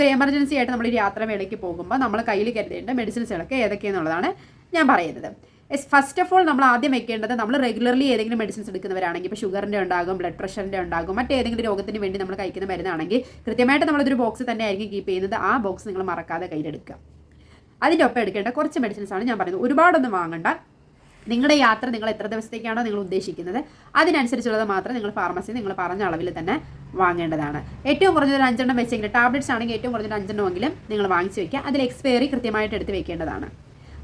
നമുക്ക് എമർജൻസി ആയിട്ട് നമ്മൾ യാത്രവേളയ്ക്ക് പോകുമ്പോൾ നമ്മൾ കയ്യിൽ കരുതേണ്ട മെഡിസിൻസുകളൊക്കെ ഏതൊക്കെയെന്നുള്ളതാണ് ഞാൻ പറയുന്നത്. ഫസ്റ്റ് ഓഫ് ഓൾ നമ്മൾ ആദ്യം വെക്കേണ്ടത് നമ്മൾ റെഗുലർലി ഏതെങ്കിലും മെഡിസിൻസ് എടുക്കുന്നവരാണെങ്കിൽ ഇപ്പോൾ ഷുഗറിന്റെ ഉണ്ടാകും ബ്ലഡ് പ്രഷറിന്റെ ഉണ്ടാകും മറ്റേതെങ്കിലും രോഗത്തിന് വേണ്ടി നമ്മൾ കഴിക്കുന്ന മരുന്നാണെങ്കിൽ കൃത്യമായിട്ട് നമ്മളൊരു ബോക്സ് തന്നെ ആയിരിക്കും കീപ്പ് ചെയ്യുന്നത്. ആ ബോക്സ് നിങ്ങൾ മറക്കാതെ കയ്യിലെടുക്കുക. അതിന്റെ ഒപ്പം എടുക്കേണ്ട കുറച്ച് മെഡിസിൻസ് ആണ് ഞാൻ പറയുന്നത്. ഒരുപാടൊന്നും വാങ്ങണ്ട. നിങ്ങളുടെ യാത്ര നിങ്ങൾ എത്ര ദിവസത്തേക്കാണോ നിങ്ങൾ ഉദ്ദേശിക്കുന്നത്? അതിനനുസരിച്ചുള്ളത് മാത്രം നിങ്ങൾ ഫാർമസി നിങ്ങൾ പറഞ്ഞ അളവിൽ തന്നെ വാങ്ങേണ്ടതാണ്. ഏറ്റവും കുറഞ്ഞത് ഒരു അഞ്ചെണ്ണം വെച്ചെങ്കിൽ ടാബ്ലറ്റ്സ് ആണെങ്കിൽ ഏറ്റവും കുറഞ്ഞൊരു അഞ്ചെണ്ണമെങ്കിലും നിങ്ങൾ വാങ്ങിച്ച് വെക്കുക. അതിൽ എക്സ്പയറി കൃത്യമായിട്ട് എടുത്ത് വെക്കേണ്ടതാണ്.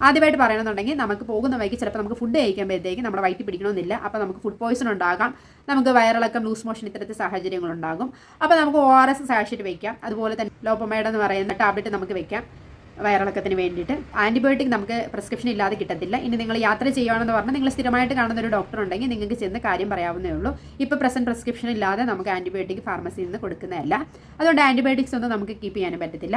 ആദ്യമായിട്ട് പറയണമെന്നുണ്ടെങ്കിൽ നമുക്ക് പോകുന്ന വഴിക്ക് ചിലപ്പോൾ നമുക്ക് ഫുഡ് കഴിക്കുമ്പോഴത്തേക്ക് നമ്മുടെ വയറ്റിൽ പിടിക്കണമെന്നില്ല. അപ്പോൾ നമുക്ക് ഫുഡ് പോയ്സൺ ഉണ്ടാകാം. നമുക്ക് വയറിളക്കം ലൂസ് മോഷൻ ഇത്തരത്തിൽ സാഹചര്യങ്ങളുണ്ടാകും അപ്പോൾ നമുക്ക് ഒ ആർ എസ് സാക്ഷിട്ട് വയ്ക്കാം അതുപോലെ തന്നെ ലോപ്പമേഡ് എന്ന് പറയുന്ന ടാബ്ലറ്റ് നമുക്ക് വെക്കാം. വയറിളക്കത്തിന് വേണ്ടിയിട്ട്. ആന്റിബയോട്ടിക് നമുക്ക് പ്രിസ്ക്രിപ്ഷൻ ഇല്ലാതെ കിട്ടത്തില്ല. ഇനി നിങ്ങൾ യാത്ര ചെയ്യുകയാണെന്ന് പറഞ്ഞാൽ നിങ്ങൾ സ്ഥിരമായിട്ട് കാണുന്ന ഒരു ഡോക്ടർ ഉണ്ടെങ്കിൽ നിങ്ങൾക്ക് ചെന്ന് കാര്യം പറയാവുന്നേ ഉള്ളൂ. ഇപ്പോൾ പ്രസന്റ് പ്രിസ്ക്രിപ്ഷൻ ഇല്ലാതെ നമുക്ക് ആന്റിബയോട്ടിക് ഫാർമസിയിൽ നിന്ന് കൊടുക്കുന്നതല്ല. അതുകൊണ്ട് ആന്റിബയോട്ടിക്സ് ഒന്നും നമുക്ക് കീപ്പ് ചെയ്യാനും പറ്റത്തില്ല.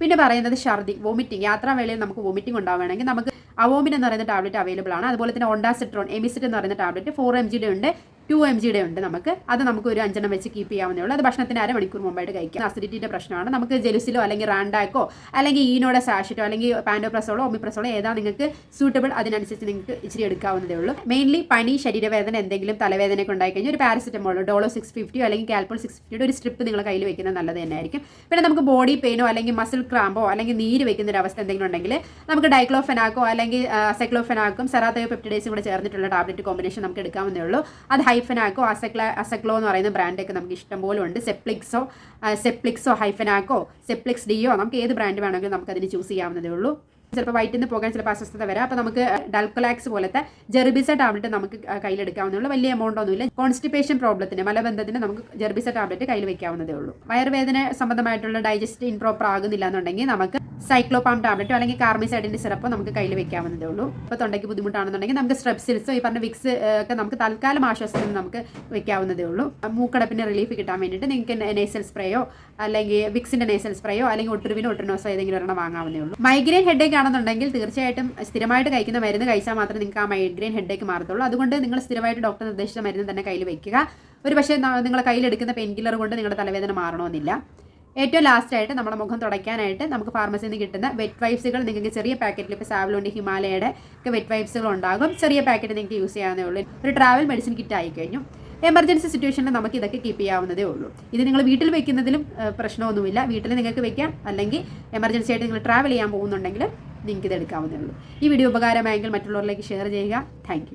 പിന്നെ പറയുന്നത് ഛർദി വോമിറ്റിംഗ് യാത്രാവേളയിൽ നമുക്ക് വോമിറ്റിംഗ് ഉണ്ടാവുകയാണെങ്കിൽ നമുക്ക് അവോമിൻ എന്ന് പറയുന്ന ടാബ്ലറ്റ് അവൈലബിൾ ആണ്. അതുപോലെ തന്നെ ഒണ്ടാസിട്രോൺ എമിസിറ്റ് എന്ന് പറയുന്ന ടാബ്ലറ്റ് ഫോർ എം ജിയുടെ ഉണ്ട് ടു എം ജിയുടെ ഉണ്ട് നമുക്ക്. അത് നമുക്ക് ഒരു അഞ്ചെണ്ണം വെച്ച് കീപ്പ് ചെയ്യാവുന്നേ ഉള്ളൂ. അത് ഭക്ഷണത്തിന് അരമണിക്കൂർ മുമ്പായിട്ട് കഴിക്കാം. അസിഡിറ്റിയുടെ പ്രശ്നമാണ്. നമുക്ക് ജെലുസിലോ അല്ലെങ്കിൽ റാൻഡാക്കോ അല്ലെങ്കിൽ ഈനോടെ സാഷിറ്റോ അല്ലെങ്കിൽ പാൻഡോപ്രസോളോ ഒമിപ്രസോളോ ഏതാ നിങ്ങൾക്ക് സൂട്ടബിൾ അതിനനുസരിച്ച് നിങ്ങൾക്ക് ഇച്ചിരി എടുക്കാവുന്നതേ ഉള്ളൂ. മെയിൻലി പനി ശരീരവേദന എന്തെങ്കിലും തലവേദനയൊക്കെ ഉണ്ടായി കഴിഞ്ഞാൽ ഒരു പാരസിറ്റമോളോ ഡോളോ സിക്സ് ഫിഫ്റ്റിയോ അല്ലെങ്കിൽ കാൽപോൾ സിക്സ് ഫിഫ്റ്റിയുടെ ഒരു സ്ട്രിപ്പ് നിങ്ങൾ കയ്യിൽ വെക്കുന്നത് നല്ലത് തന്നെയായിരിക്കും. പിന്നെ നമുക്ക് ബോഡി പെയിനോ അല്ലെങ്കിൽ മസിൽ ക്രാമ്പോ അല്ലെങ്കിൽ നീര് വെക്കുന്ന ഒരു അവസ്ഥ എന്തെങ്കിലും ഉണ്ടെങ്കിൽ നമുക്ക് ഡൈക്ലോഫെനാക്കോ അല്ലെങ്കിൽ സെക്ലോഫെനാക്കും സെറാത്തയോ പെപ്റ്റിഡേസും കൂടെ ചേർന്നിട്ടുള്ള ടാബ്ലറ്റ് കോമ്പിനേഷൻ നമുക്ക് എടുക്കാവുന്നേ ഉള്ളൂ. അത് ഹൈഫനാക്കോ അസക്ല അസക്ലോ എന്ന് പറയുന്ന ബ്രാൻഡൊക്കെ നമുക്ക് ഇഷ്ടംപോലെ ഉണ്ട്. സെപ്ലിക്സോ സെപ്ലിക്സോ ഹൈഫനാക്കോ സെപ്ലിക്സ് ഡിയോ നമുക്ക് ഏത് ബ്രാൻഡ് വേണമെങ്കിലും നമുക്ക് അതിന് ചൂസ് ചെയ്യാവുന്നതേ ഉള്ളൂ. ചിലപ്പോൾ വയറ്റിൽ നിന്ന് പോകാൻ ചിലപ്പോൾ അസ്വസ്ഥത വരാം. അപ്പോൾ നമുക്ക് ഡൽക്കലാക്സ് പോലത്തെ ജെർബിസ ടാബ്ലറ്റ് നമുക്ക് കയ്യിലെടുക്കാവുന്നേ ഉള്ളൂ. വലിയ എമൗണ്ട് ഒന്നുമില്ല കോൺസ്റ്റിപ്പേഷൻ പ്രോബ്ലത്തിന് മലബന്ധത്തിന് നമുക്ക് ജെർബിസ ടാബ്ലറ്റ് കയ്യിൽ വെക്കാവുന്നതേ ഉള്ളൂ. വയറുവേദന സംബന്ധമായിട്ടുള്ള ഡൈജസ്റ്റ് ഇൻപ്രോപ്പർ ആകുന്നില്ല എന്നുണ്ടെങ്കിൽ നമുക്ക് സൈക്ലോപാം ടാബ്ലറ്റോ അല്ലെങ്കിൽ കാർമിസൈഡിന്റെ സിറപ്പോ നമുക്ക് കയ്യിൽ വെക്കാവുന്നതേ ഉള്ളൂ. ഇപ്പോൾ തൊണ്ടയ്ക്ക് ബുദ്ധിമുട്ടാണെന്നുണ്ടെങ്കിൽ നമുക്ക് സ്ട്രെപ്സിൽസോ ഈ പറഞ്ഞ വിക്സ് ഒക്കെ നമുക്ക് തൽക്കാലം ആശ്വാസത്തിന് നമുക്ക് വെക്കാവുന്നതേ ഉള്ളൂ. മൂക്കടപ്പിന് റിലീഫ് കിട്ടാൻ വേണ്ടിയിട്ട് നിങ്ങൾക്ക് നേസൽ സ്പ്രേയോ അല്ലെങ്കിൽ വിക്സിന്റെ നേസൽ സ്പ്രേയോ അല്ലെങ്കിൽ ഒട്ടുരുവിനോ ഒട്ടുനോസോ ഏതെങ്കിലും ഒരെണ്ണം വാങ്ങാവുന്നേ ഉള്ളൂ. മൈഗ്രെയിൻ ഹെഡേക്ക് ആണെന്നുണ്ടെങ്കിൽ തീർച്ചയായിട്ടും സ്ഥിരമായിട്ട് കഴിക്കുന്ന മരുന്ന് കഴിച്ചാൽ മാത്രമേ നിങ്ങൾക്ക് ആ മൈഗ്രെയിൻ ഹെഡേക്ക് മാറത്തുള്ളൂ. അതുകൊണ്ട് നിങ്ങൾ സ്ഥിരമായിട്ട് ഡോക്ടർ നിർദ്ദേശിച്ച മരുന്ന് തന്നെ കയ്യിൽ വെക്കുക. ഒരു പക്ഷേ നിങ്ങളെ കയ്യിലെടുക്കുന്ന പെയിൻ കില്ലർ കൊണ്ട് നിങ്ങളുടെ തലവേദന മാറണമെന്നില്ല ഏറ്റവും ലാസ്റ്റ് ആയിട്ട് നമ്മുടെ മുഖം തുടയ്ക്കാനായിട്ട് നമുക്ക് ഫാർമസിയിൽ നിന്ന് കിട്ടുന്ന വെറ്റ് വൈപ്സുകൾ നിങ്ങൾക്ക് ചെറിയ പാക്കറ്റിൽ ഇപ്പോൾ സാവലോണ്ട് ഹിമാലയയുടെ ഒക്കെ വെറ്റ് വൈപ്സുകൾ ഉണ്ടാകും. ചെറിയ പാക്കറ്റ് നിങ്ങൾക്ക് യൂസ് ചെയ്യാവുന്നേ ഉള്ളൂ. ഒരു ട്രാവൽ മെഡിസിൻ കിറ്റ് ആയി കഴിഞ്ഞു എമർജൻസി സിറ്റുവേഷനിൽ നമുക്ക് ഇതൊക്കെ കീപ്പ് ചെയ്യാവുന്നതേ ഉള്ളൂ. ഇത് നിങ്ങൾ വീട്ടിൽ വെക്കുന്നതിലും പ്രശ്നമൊന്നുമില്ല. വീട്ടിൽ നിങ്ങൾക്ക് വെക്കാം. അല്ലെങ്കിൽ എമർജൻസി ആയിട്ട് നിങ്ങൾ ട്രാവൽ ചെയ്യാൻ പോകുന്നുണ്ടെങ്കിൽ നിങ്ങൾക്ക് ഇത് എടുക്കാവുന്നേ ഉള്ളൂ. ഈ വീഡിയോ ഉപകാരമായെങ്കിൽ മറ്റുള്ളവരിലേക്ക് ഷെയർ ചെയ്യുക. താങ്ക്